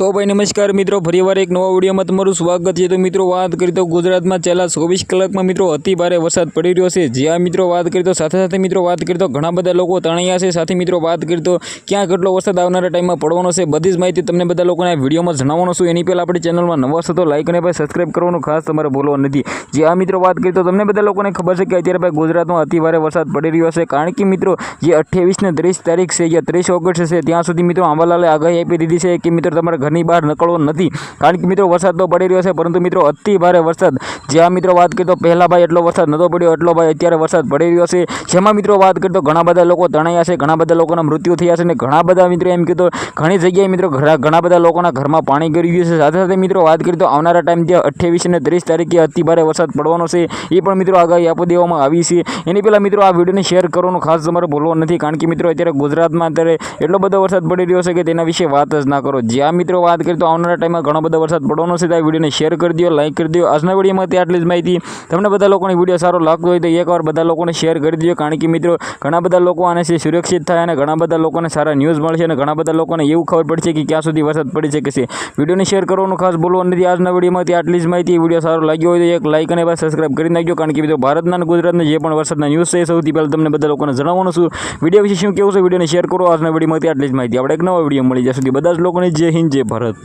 તો ભાઈ નમસ્કાર મિત્રો ફરીવાર એક નવા વિડીયોમાં તમારું સ્વાગત છે. તો મિત્રો, વાત કરી તો ગુજરાતમાં છેલ્લા ચોવીસ કલાકમાં મિત્રો અતિ ભારે વરસાદ પડી રહ્યો છે. જ્યાં મિત્રો વાત કરી તો સાથે સાથે મિત્રો વાત કરી તો ઘણા બધા લોકો તણાયા છે. સાથે મિત્રો વાત કરી તો ક્યાં કેટલો વરસાદ આવનારા ટાઈમમાં પડવાનો છે, બધી જ માહિતી તમને બધા લોકોને આ વિડીયોમાં જણાવવાનો છું. એની પહેલાં આપણી ચેનલમાં નવા છો તો લાઈક અને ભાઈ સબસ્ક્રાઈબ કરવાનું ખાસ તમારે બોલવાનું નથી. જે આ મિત્રો વાત કરી તો તમને બધા લોકોને ખબર છે કે અત્યારે ભાઈ ગુજરાતમાં અતિ ભારે વરસાદ પડી રહ્યો છે. કારણ કે મિત્રો, જે અઠ્યાવીસ ને ત્રીસ તારીખ છે, જે ત્રીસ ઓગસ્ટ છે, ત્યાં સુધી મિત્રો આંબાલાલે આગાહી આપી દીધી છે કે મિત્રો તમારે ઘરની બહાર નીકળવો નથી. કારણ કે મિત્રો વરસાદ તો પડી રહ્યો છે, પરંતુ મિત્રો અતિ ભારે વરસાદ. જ્યાં મિત્રો વાત કરીએ તો પહેલાં ભાઈ એટલો વરસાદ નહોતો પડ્યો, એટલો ભાઈ અત્યારે વરસાદ પડી રહ્યો છે. જેમાં મિત્રો વાત કરીએ તો ઘણા બધા લોકો તણાયા છે, ઘણા બધા લોકોના મૃત્યુ થયા છે અને ઘણા બધા મિત્રો એમ કીધું, ઘણી જગ્યાએ મિત્રો ઘણા બધા લોકોના ઘરમાં પાણી ગરી ગયું છે. સાથે સાથે મિત્રો વાત કરીએ તો આવનારા ટાઈમ જે અઠ્યાવીસ અને ત્રીસ તારીખે અતિ ભારે વરસાદ પડવાનો છે, એ પણ મિત્રો આગાહી આપી દેવામાં આવી છે. એની પહેલાં મિત્રો આ વિડીયોને શેર કરવાનું ખાસ તમારે બોલવાનું નથી, કારણ કે મિત્રો અત્યારે ગુજરાતમાં અત્યારે એટલો બધો વરસાદ પડી રહ્યો છે કે તેના વિશે વાત જ ના કરો. જ્યાં મિત્રો વાત કરીએ તો આવનારા ટાઈમમાં ઘણો બધો વરસાદ પડવાનો છે, તો વિડીયોને શેર કરી દો લાઇક કરી દો આજના વિડીયોમાંથી આટલી જ માહિતી. તમને બધા લોકોને વીડિયો સારો લાગતો હોય તો એકવાર બધા લોકોને શેર કરી દો કારણ કે મિત્રો, ઘણા બધા લોકો આનાથી સુરક્ષિત થાય અને ઘણા બધા લોકોને સારા ન્યૂઝ મળશે અને ઘણા બધા લોકોને એવું ખબર પડશે કે ક્યાં સુધી વરસાદ પડી શકે છે. વિડીયોને શેર કરવાનું ખાસ બોલવાનું નથી. આજના વિડીયોમાંથી આટલી જ માહિતી. વીડિયો સારો લાગ્યો હોય તો એક લાઇક અને બાદ સબસ્ક્રાઈબ કરી નાખજો, કારણ કે મિત્રો, ભારતના અને ગુજરાતના જે પણ વરસાદના ન્યૂઝ છે, સૌથી પહેલાં તમને બધા લોકોને જણાવવાનું છું. વીડિયો વિશે શું કેવું છે, વિડીયોને શેર કરો. આજના વિડીયોમાંથી આટલી જ માહિતી. આપણે એક નવા વીડિયો મળી. જ્યાં સુધી બધા જ લોકોને જય હિન્દ, જય ભારત